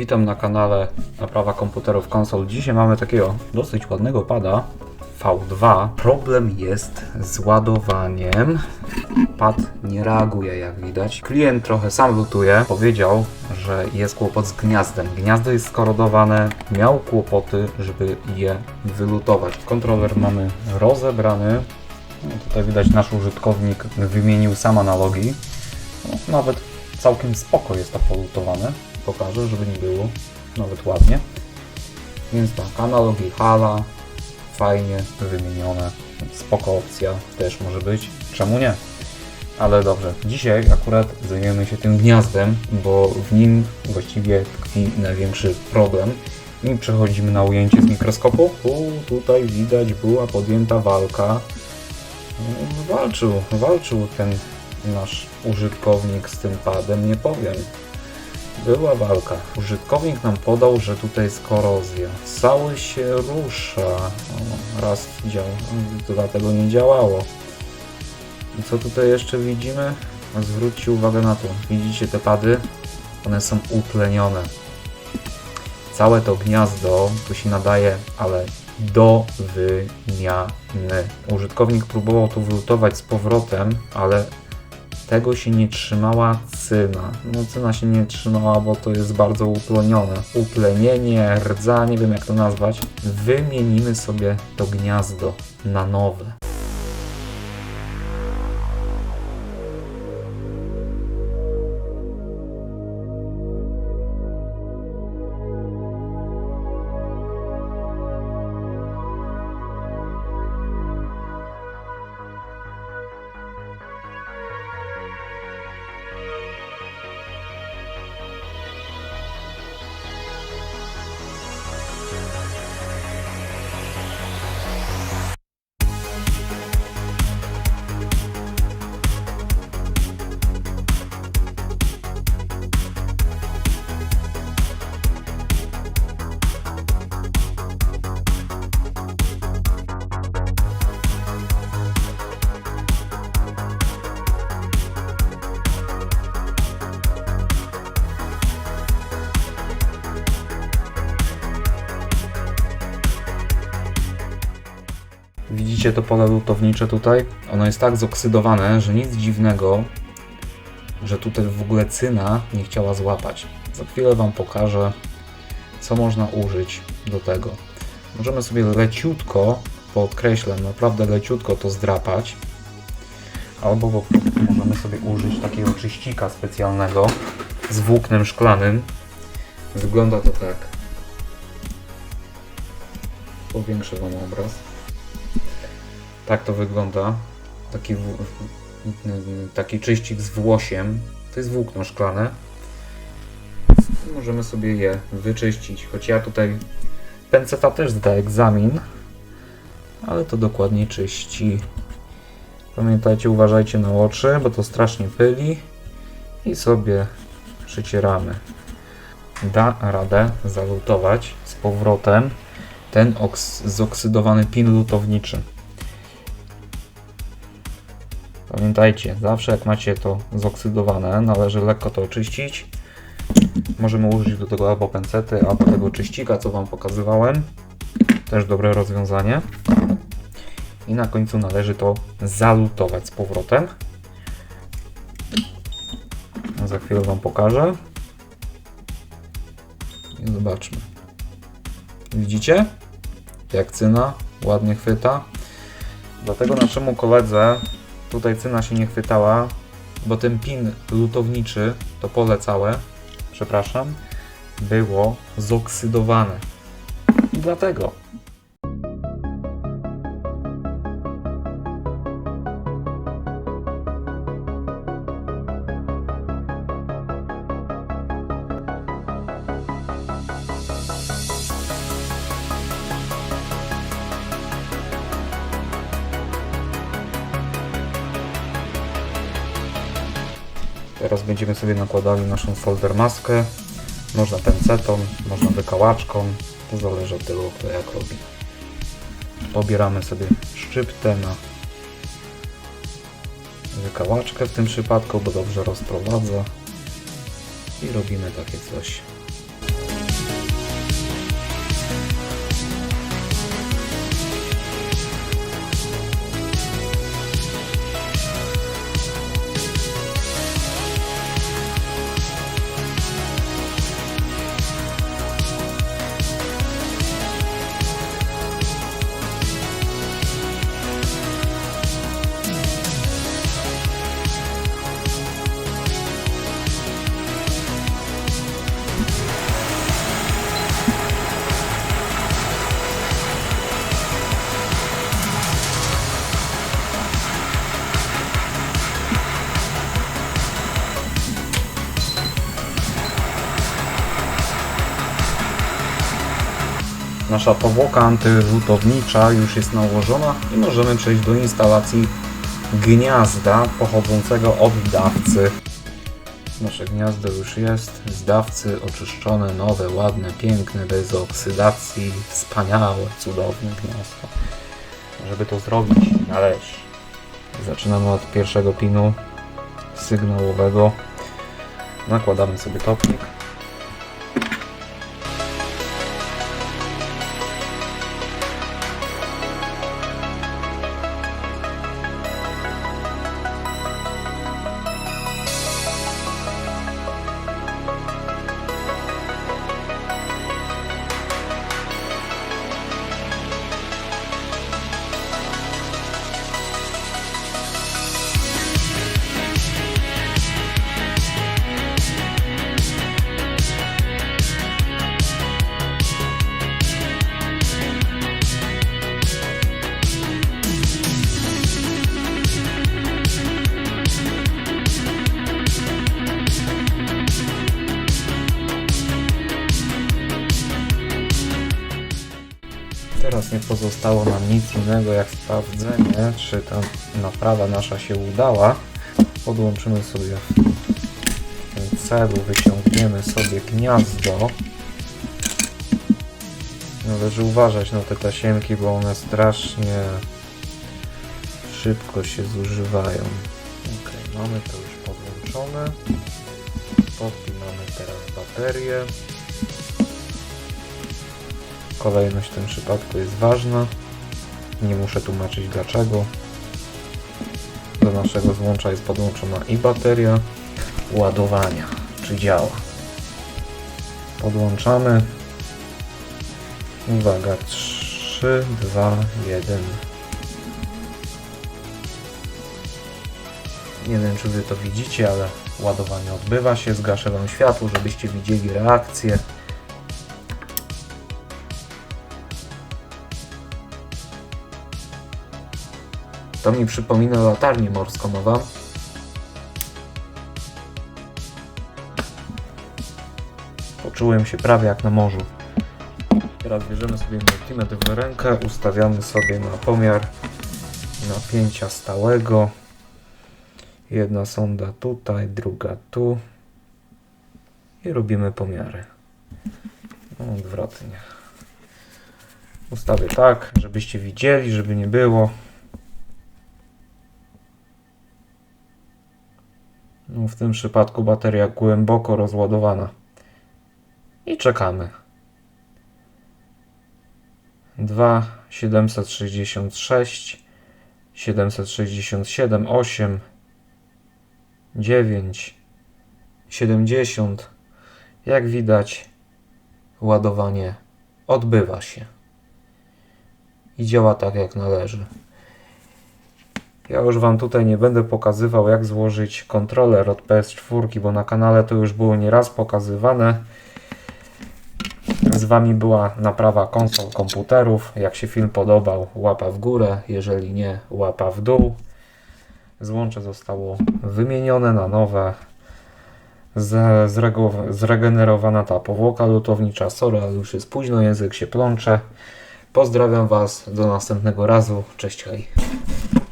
Witam na kanale Naprawa komputerów konsol. Dzisiaj mamy takiego dosyć ładnego pada V2. Problem jest z ładowaniem. Pad nie reaguje jak widać. Klient trochę sam lutuje. Powiedział, że jest kłopot z gniazdem. Gniazdo jest skorodowane. Miał kłopoty, żeby je wylutować. Kontroler mamy rozebrany. No, tutaj widać nasz użytkownik wymienił sam analogi. No, nawet całkiem spoko jest to polutowane. Pokażę, żeby nie było nawet ładnie. Więc tak, analogi hala, fajnie wymienione, spoko opcja też może być, czemu nie? Ale dobrze, dzisiaj akurat zajmiemy się tym gniazdem, bo w nim właściwie tkwi największy problem. I przechodzimy na ujęcie z mikroskopu. U, tutaj widać była podjęta walka. No, Walczył, walczył ten nasz użytkownik z tym padem, nie powiem. Była walka. Użytkownik nam podał, że tutaj jest korozja. Cały się rusza. O, raz działa, to dlatego nie działało. I co tutaj jeszcze widzimy? Zwróćcie uwagę na to. Widzicie te pady? One są utlenione. Całe to gniazdo tu się nadaje, ale do wymiany. Użytkownik próbował to wylutować z powrotem, ale tego się nie trzymała cyna. No cyna się nie trzymała, bo to jest bardzo utlenione. Utlenienie, rdza, nie wiem jak to nazwać. Wymienimy sobie to gniazdo na nowe. Widzicie to pole lutownicze tutaj? Ono jest tak zoksydowane, że nic dziwnego, że tutaj w ogóle cyna nie chciała złapać. Za chwilę Wam pokażę, co można użyć do tego. Możemy sobie leciutko, podkreślam, naprawdę leciutko to zdrapać. Albo możemy sobie użyć takiego czyścika specjalnego z włóknem szklanym. Wygląda to tak. Powiększę Wam obraz. Tak to wygląda. Taki, taki czyścik z włosiem. To jest włókno szklane. Możemy sobie je wyczyścić. Choć ja tutaj penceta też zda egzamin, ale to dokładnie czyści. Pamiętajcie, uważajcie na oczy, bo to strasznie pyli. I sobie przycieramy. Da radę zalutować z powrotem ten oks- zoksydowany pin lutowniczy. Pamiętajcie, zawsze jak macie to zoksydowane, należy lekko to oczyścić. Możemy użyć do tego albo pencety, albo tego czyścika, co Wam pokazywałem. Też dobre rozwiązanie. I na końcu należy to zalutować z powrotem. Za chwilę Wam pokażę. I zobaczmy. Widzicie? Jak cyna ładnie chwyta. Dlatego naszemu koledze Tutaj cyna się nie chwytała, bo ten pin lutowniczy, to pole całe, przepraszam, było zoksydowane. Dlatego. Teraz będziemy sobie nakładali naszą solder maskę. Można pencetą, można wykałaczką. To zależy od tego, kto jak robi. Pobieramy sobie szczyptę na wykałaczkę w tym przypadku, bo dobrze rozprowadza. I robimy takie coś. Nasza powłoka antyrzutownicza już jest nałożona i możemy przejść do instalacji gniazda pochodzącego od dawcy. Nasze gniazdo już jest z dawcy oczyszczone, nowe, ładne, piękne, bez oksydacji, wspaniałe, cudowne gniazdo. Żeby to zrobić, należy. Zaczynamy od pierwszego pinu sygnałowego. Nakładamy sobie topnik. Pozostało nam nic innego jak sprawdzenie, czy ta naprawa nasza się udała. Podłączymy sobie w celu, wyciągniemy sobie gniazdo. Należy uważać na te tasiemki, bo one strasznie szybko się zużywają. Ok, mamy to już podłączone. Podpinamy teraz baterię. Kolejność w tym przypadku jest ważna. Nie muszę tłumaczyć dlaczego. Do naszego złącza jest podłączona i bateria ładowania, czy działa. Podłączamy. Uwaga, 3, 2, 1. Nie wiem, czy Wy to widzicie, ale ładowanie odbywa się. Zgaszę Wam światło, żebyście widzieli reakcję. To mi przypomina latarnię morską wam. Poczułem się prawie jak na morzu. Teraz bierzemy sobie multimetr w rękę, ustawiamy sobie na pomiar napięcia stałego. Jedna sonda tutaj, druga tu. I robimy pomiary. No, odwrotnie. Ustawię tak, żebyście widzieli, żeby nie było. W tym przypadku bateria głęboko rozładowana. I czekamy. 2, 766, 767, 8, 9, 70. Jak widać, ładowanie odbywa się. I działa tak jak należy. Ja już Wam tutaj nie będę pokazywał, jak złożyć kontroler od PS4, bo na kanale to już było nieraz pokazywane. Z Wami była naprawa konsol komputerów. Jak się film podobał, łapa w górę, jeżeli nie, łapa w dół. Złącze zostało wymienione na nowe. Zregenerowana ta powłoka lutownicza. Sorry, ale już jest późno, język się plącze. Pozdrawiam Was, do następnego razu. Cześć, hej.